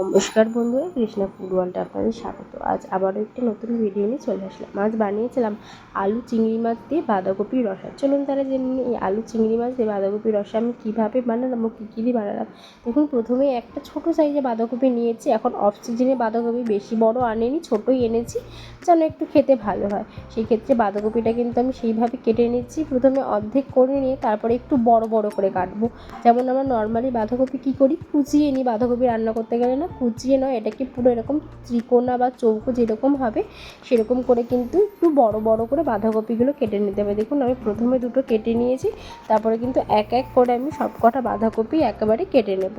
নমস্কার বন্ধুরা, কৃষ্ণা ফুড ওয়ার্ল্ডে আপনাদের স্বাগত। আজ আবারও একটি নতুন ভিডিও নিয়ে চলে আসলাম। আজ বানিয়েছিলাম আলু চিংড়ি মাছ দিয়ে বাঁধাকপির রসা। চলুন তাহলে জেনে নিই, এই আলু চিংড়ি মাছ দিয়ে বাঁধাকপির রসা আমি কীভাবে বানালাম ও কী কী দিয়ে বানালাম? দেখুন, প্রথমে একটা ছোট সাইজে বাঁধাকপি নিয়েছি। এখন অফ সিজনে বাঁধাকপি বেশি বড় আনেনি, ছোটোই এনেছি, যেন একটু খেতে ভালো হয়। সেই ক্ষেত্রে বাঁধাকপিটা কিন্তু আমি সেইভাবে কেটে নিচ্ছি। প্রথমে অর্ধেক করে নিয়ে তারপরে একটু বড় বড় করে কাটবো। যেমন আমরা নর্মালি বাঁধাকপি কী করি? কুচিয়ে নিই। বাঁধাকপি রান্না করতে গেলে না কুচিয়ে নয়, এটাকে পুরো এরকম ত্রিকোণা বা চৌকো যেরকম হবে, সেরকম করে কিন্তু একটু বড় বড় করে বাঁধাকপিগুলো কেটে নিতে হবে। দেখুন, আমি প্রথমে দুটো কেটে নিয়েছি, তারপরে কিন্তু এক এক করে আমি সব কটা বাঁধাকপি একেবারে কেটে নেব।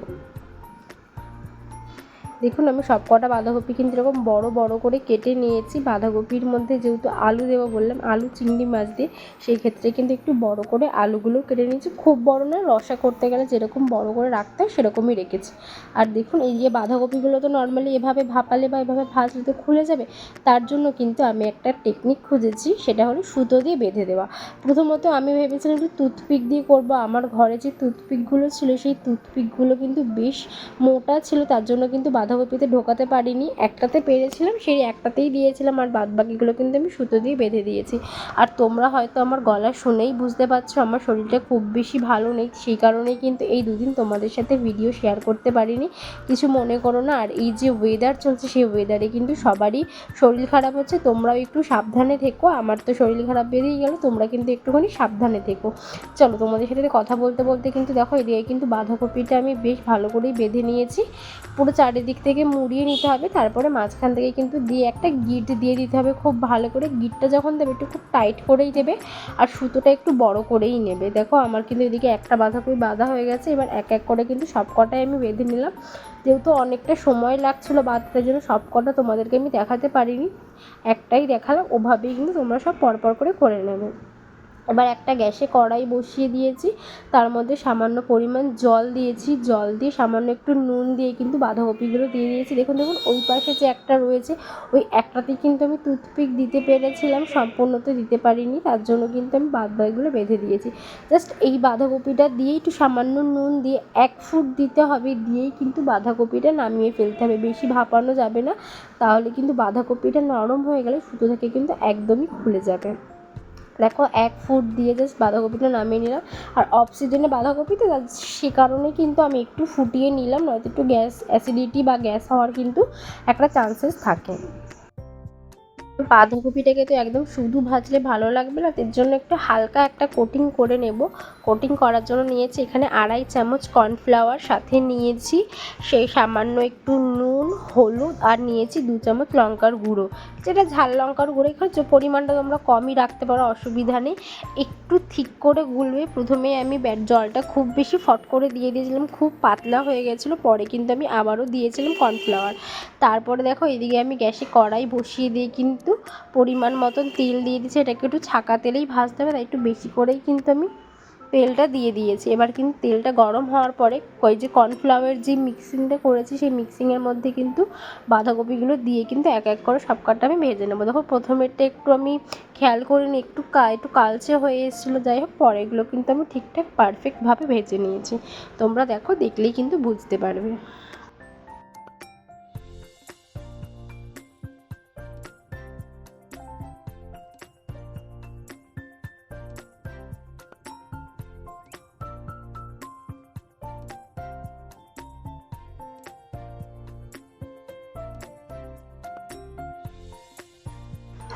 দেখুন, আমি সব কটা বাঁধাকপি কিন্তু এরকম বড় বড় করে কেটে নিয়েছি। বাঁধাকপির মধ্যে যেহেতু আলু দেবো বললাম, আলু চিংড়ি মাছ দিয়ে, সেই ক্ষেত্রে কিন্তু একটু বড় করে আলুগুলো কেটে নিয়েছি। খুব বড় না রসা করতে গেলে যেরকম বড় করে রাখতে হয়, সেরকমই রেখেছি। আর দেখুন, এই যে বাঁধাকপিগুলো তো নর্মালি এভাবে ভাপালে বা এভাবে ভাজলে তো খুলে যাবে, তার জন্য কিন্তু আমি একটা টেকনিক খুঁজেছি, সেটা হলো সুতো দিয়ে বেঁধে দেওয়া। প্রথমত আমি ভেবেছিলাম একটু টুথপিক দিয়ে করব, আমার ঘরে যে টুথপিকগুলো ছিল, সেই টুথপিকগুলো কিন্তু বেশ মোটা ছিল, তার জন্য কিন্তু বাঁধাকপিতে ঢোকাতে পারিনি। একটাতে পেরেছিলাম, সেই একটাতেই দিয়েছিলাম। আর বাদ বাকিগুলো কিন্তু আমি সুতো দিয়ে বেঁধে দিয়েছি। আর তোমরা হয়তো আমার গলা শুনেই বুঝতে পারছ, আমার শরীরটা খুব বেশি ভালো নেই। সেই কারণেই কিন্তু এই দুদিন তোমাদের সাথে ভিডিও শেয়ার করতে পারিনি। কিছু মনে করো না, আর এই যে ওয়েদার চলছে, সেই ওয়েদারে কিন্তু সবারই শরীর খারাপ হচ্ছে। তোমরাও একটু সাবধানে থেকো। আমার তো শরীর খারাপ বেরিয়ে গেল, তোমরা কিন্তু একটুখানি সাবধানে থেকো। চলো, তোমাদের সাথে কথা বলতে বলতে কিন্তু দেখো, এদিকে কিন্তু বাঁধাকপিটা আমি বেশ ভালো করেই বেঁধে নিয়েছি। পুরো চারিদিক থেকে মুড়িয়ে নিতে হবে, তারপরে মাঝখান থেকে কিন্তু দিয়ে একটা গিট দিয়ে দিতে হবে। খুব ভালো করে গিটটা যখন দেবে একটু খুব টাইট করেই দেবে আর সুতোটা একটু বড় করেই নেবে। দেখো আমার কিন্তু এদিকে একটা বাঁধাকপি বাঁধা হয়ে গেছে, এবার এক এক করে কিন্তু সব কটাই আমি বেঁধে নিলাম। যেহেতু অনেকটা সময় লাগছিল বাঁধতে জন্য সব কটা তোমাদেরকে আমি দেখাতে পারিনি, একটাই দেখালাম, ওভাবেই কিন্তু তোমরা সব পরপর করে করে নেবে। এবার একটা গ্যাসে কড়াই বসিয়ে দিয়েছি। তার মধ্যে সামান্য পরিমাণ জল দিয়েছি। জল দিয়ে সামান্য একটু নুন দিয়ে কিন্তু বাঁধাকপিগুলো দিয়ে দিয়েছি। দেখুন দেখুন, ওই পাশে যে একটা রয়েছে, ওই একটাতে কিন্তু আমি টুথপিক দিতে পেরেছিলাম। সম্পূর্ণ তো দিতে পারিনি। তার জন্য কিন্তু আমি বাদ বাকিগুলো বেঁধে দিয়েছি। জাস্ট এই বাঁধাকপিটা দিয়ে একটু সামান্য নুন দিয়ে এক ফুট দিতে হবে। দিয়েই কিন্তু বাঁধাকপিটা নামিয়ে ফেলতে হবে। বেশি ভাপানো যাবে না। তাহলে কিন্তু বাঁধাকপিটা নরম হয়ে গেলে সুতো থেকে কিন্তু একদমই খুলে যাবে। দেখো, এক ফুট দিয়ে জাস্ট বাঁধাকপিটা নামিয়ে নিলাম। আর অফ সিজনে বাঁধাকপি তো সে কারণে কিন্তু আমি একটু ফুটিয়ে নিলাম, নয়তো একটু গ্যাস অ্যাসিডিটি বা গ্যাস হওয়ার কিন্তু একটা চান্সেস থাকে। বাঁধাকপিটাকে তো একদম শুধু ভাজলে ভালো লাগবে না এর জন্য একটু হালকা একটা কোটিং করে নেব। কোটিং করার জন্য নিয়েছি এখানে আড়াই চামচ কর্নফ্লাওয়ার সাথে নিয়েছি সেই সামান্য একটু নুন, হলুদ, আর নিয়েছি দু চামচ লঙ্কার গুঁড়ো। যেটা ঝাল লঙ্কার গুঁড়ো এখানে পরিমাণটা তোমরা কমই রাখতে পারো, অসুবিধা নেই। একটু ঠিক করে গুলবে, প্রথমে আমি ব্যাট জলটা খুব বেশি ফট করে দিয়ে দিয়েছিলাম, খুব পাতলা হয়ে গেছিল, পরে কিন্তু আমি আবারও দিয়েছিলাম কর্নফ্লাওয়ার তারপরে দেখো এদিকে আমি গ্যাসে কড়াই বসিয়ে দিয়ে কিন্তু পরিমাণ মতন তেল দিয়ে দিয়েছি। এটাকে একটু ছাকা তেলেই ভাজতে হবে, তাই একটু বেশি করেই কিন্তু আমি তেলটা দিয়ে দিয়েছি। এবার কিন্তু তেলটা গরম হওয়ার পরে ওই যে কর্নফ্লাওয়ার যে মিক্সিংটা করেছি, সেই মিক্সিংয়ের মধ্যে কিন্তু বাঁধাকপিগুলো দিয়ে কিন্তু এক এক করে সব কটা আমি ভেজে নেব। দেখো, প্রথমেরটা একটু আমি খেয়াল করিনি, একটু কা, একটু কালচে হয়ে এসেছিল। যাই হোক পরেগুলো কিন্তু আমি ঠিকঠাক পারফেক্টভাবে ভেজে নিয়েছি। তোমরা দেখো, দেখলেই কিন্তু বুঝতে পারবে।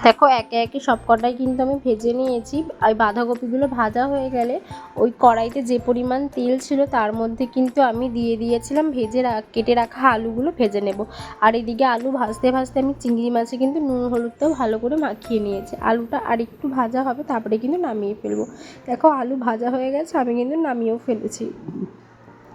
দেখো, একে একে সব কটাই কিন্তু আমি ভেজে নিয়েছি। আর বাঁধাকপিগুলো ভাজা হয়ে গেলে ওই কড়াইতে যে পরিমাণ তেল ছিল তার মধ্যে কিন্তু আমি দিয়ে দিয়েছিলাম ভেজে কেটে রাখা আলুগুলো ভেজে নেব। আর এদিকে আলু ভাজতে ভাজতে আমি চিংড়ি মাছে কিন্তু নুন, হলুদটাও ভালো করে মাখিয়ে নিয়েছি। আলুটা আর একটু ভাজা হবে, তারপরে কিন্তু নামিয়ে ফেলব। দেখো, আলু ভাজা হয়ে গেছে, আমি কিন্তু নামিয়েও ফেলেছি।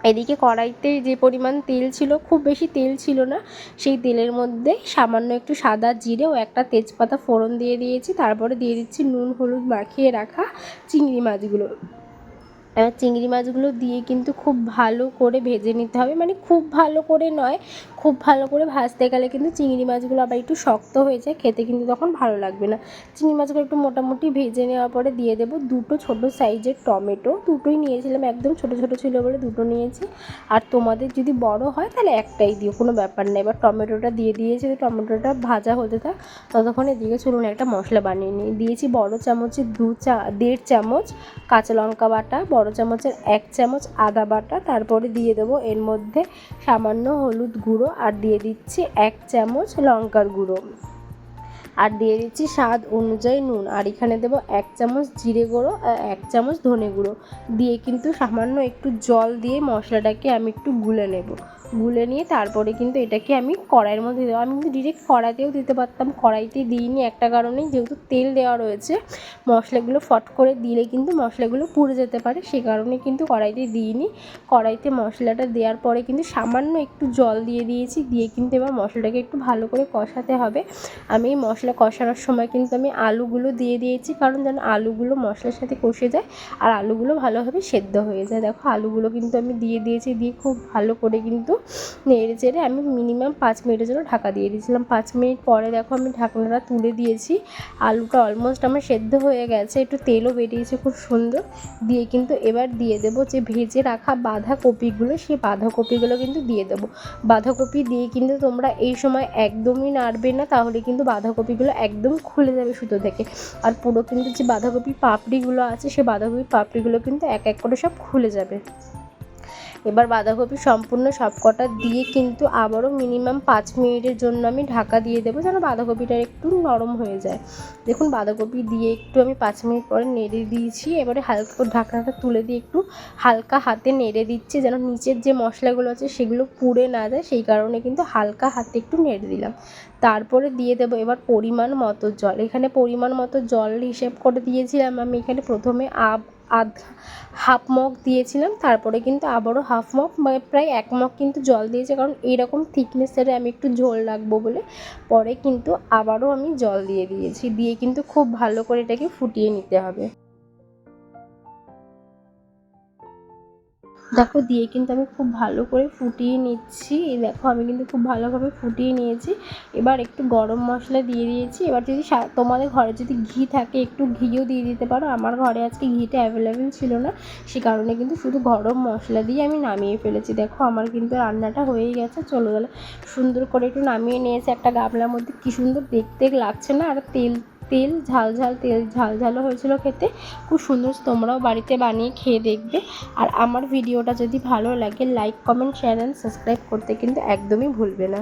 এদিকে কড়াইতে যে পরিমাণ তেল ছিল, খুব বেশি তেল ছিল না, সেই তেলের মধ্যে সামান্য একটু সাদা জিরে ও একটা তেজপাতা ফোড়ন দিয়ে দিয়েছি। তারপরে দিয়ে দিচ্ছি নুন, হলুদ মাখিয়ে রাখা চিংড়ি মাছগুলো। এবার চিংড়ি মাছগুলো দিয়ে কিন্তু খুব ভালো করে ভেজে নিতে হবে। মানে খুব ভালো করে নয় খুব ভালো করে ভাজতে গেলে কিন্তু চিংড়ি মাছগুলো আবার একটু শক্ত হয়ে যায়, খেতে কিন্তু তখন ভালো লাগবে না। চিংড়ি মাছগুলো একটু মোটামুটি ভেজে নেওয়ার পরে দিয়ে দেবো দুটো ছোটো সাইজের টমেটো। দুটোই নিয়েছিলাম, একদম ছোটো ছোটো ছিল বলে দুটো নিয়েছি। আর তোমাদের যদি বড় হয় তাহলে একটাই দিও, কোনো ব্যাপার নেই এবার টমেটোটা দিয়ে দিয়েছি টমেটোটা ভাজা হতে থাক। ততক্ষণ এদিকে চলুন একটা মশলা বানিয়ে নিই। দিয়েছি বড় চামচের দু চা, দেড় চামচ কাঁচা লঙ্কা বাটা, বড় চামচের এক চামচ আদা বাটা। তারপরে দিয়ে দেবো এর মধ্যে সামান্য হলুদ গুঁড়ো আর দিয়ে দিচ্ছি এক চামচ লঙ্কার গুঁড়ো। আর দিয়ে দিচ্ছি স্বাদ অনুযায়ী নুন। আর এখানে দেবো এক চামচ জিরে গুঁড়ো আর এক চামচ ধনে গুঁড়ো। দিয়ে কিন্তু সামান্য একটু জল দিয়ে মশলাটাকে আমি একটু গুলে নেব। গুলে নিয়ে তারপরে কিন্তু এটাকে আমি কড়াইয়ের মধ্যে দেবো আমি কিন্তু ডিরেক্ট কড়াইতেও দিতে পারতাম কড়াইতে দিইনি একটা কারণেই যেহেতু তেল দেওয়া রয়েছে। মশলাগুলো ফট করে দিলে কিন্তু মশলাগুলো পুড়ে যেতে পারে, সে কারণে কিন্তু কড়াইতে দিইনি। কড়াইতে মশলাটা দেওয়ার পরে কিন্তু সামান্য একটু জল দিয়ে দিয়েছি, দিয়ে কিন্তু এবার মশলাটাকে একটু ভালো করে কষাতে হবে। আমি এই মশলা কষানোর সময় কিন্তু আমি আলুগুলো দিয়ে দিয়েছি, কারণ যেন আলুগুলো মশলার সাথে কষে যায় আর আলুগুলো ভালোভাবে সেদ্ধ হয়ে যায়। দেখো, আলুগুলো কিন্তু আমি দিয়ে দিয়েছি, দিয়ে খুব ভালো করে কিন্তু নেড়ে চেড়ে আমি মিনিমাম পাঁচ মিনিটের জন্য ঢাকা দিয়ে দিয়েছিলাম। পাঁচ মিনিট পরে দেখো আমি ঢাকনাটা তুলে দিয়েছি। আলুটা অলমোস্ট আমার সেদ্ধ হয়ে গেছে। একটু তেলও বেরিয়েছে খুব সুন্দর। দিয়ে কিন্তু এবার দিয়ে দেবো যে ভেজে রাখা বাঁধাকপিগুলো, সেই বাঁধাকপিগুলো কিন্তু দিয়ে দেবো। বাঁধাকপি দিয়ে কিন্তু তোমরা এই সময় একদমই নাড়বে না, তাহলে কিন্তু বাঁধাকপিগুলো একদম খুলে যাবে সুতো থেকে। আর পুরো কিন্তু যে বাঁধাকপি পাপড়িগুলো আছে, সেই বাঁধাকপির পাপড়িগুলো কিন্তু এক এক করে সব খুলে যাবে। এবার বাঁধাকপি সম্পূর্ণ সব কটা দিয়ে কিন্তু আবারও মিনিমাম পাঁচ মিনিটের জন্য আমি ঢাকা দিয়ে দেবো যেন বাঁধাকপিটা একটু নরম হয়ে যায়। দেখুন, বাঁধাকপি দিয়ে একটু আমি পাঁচ মিনিট পরে নেড়ে দিয়েছি। এবারে হালকা ঢাকনাটা তুলে দিয়ে একটু হালকা হাতে নেড়ে দিচ্ছি যেন নিচের যে মশলাগুলো আছে সেগুলো পুড়ে না যায়। সেই কারণে কিন্তু হালকা হাতে একটু নেড়ে দিলাম। তারপরে দিয়ে দেবো এবার পরিমাণ মতো জল। এখানে পরিমাণ মতো জল হিসেব করে দিয়েছিলাম আমি। এখানে প্রথমে আব আধ হাফ মগ দিয়েছিলাম, তারপরে কিন্তু আবারও হাফ মগ মানে প্রায় এক মগ কিন্তু জল দিয়েছে, কারণ এইরকম থিকনেসের আমি একটু ঝোল রাখব বলে। পরে কিন্তু আবারও আমি জল দিয়ে দিয়েছি, দিয়ে কিন্তু খুব ভালো করে এটাকে ফুটিয়ে নিতে হবে। দেখো দিয়ে কিন্তু আমি খুব ভালো করে ফুটিয়ে নিচ্ছি। দেখো আমি কিন্তু খুব ভালোভাবে ফুটিয়ে নিয়েছি। এবার একটু গরম মশলা দিয়ে দিয়েছি। এবার যদি তোমাদের ঘরে যদি ঘি থাকে, একটু ঘিও দিয়ে দিতে পারো। আমার ঘরে আজকে ঘিটা অ্যাভেলেবেল ছিল না। সে কারণে কিন্তু শুধু গরম মশলা দিয়ে আমি নামিয়ে ফেলেছি। দেখো আমার কিন্তু রান্নাটা হয়েই গেছে। চলো গেলে সুন্দর করে একটু নামিয়ে নিয়েছে একটা গামলার মধ্যে কী সুন্দর দেখতে লাগছে না? আর তেল তেল, ঝাল ঝাল তেল, ঝাল ঝালও হয়েছিল খেতে। খুব সুন্দর, তোমরাও বাড়িতে বানিয়ে খেয়ে দেখবে। আর আমার ভিডিওটা যদি ভালো লাগে like comment share and subscribe করতে কিন্তু একদমই ভুলবে না।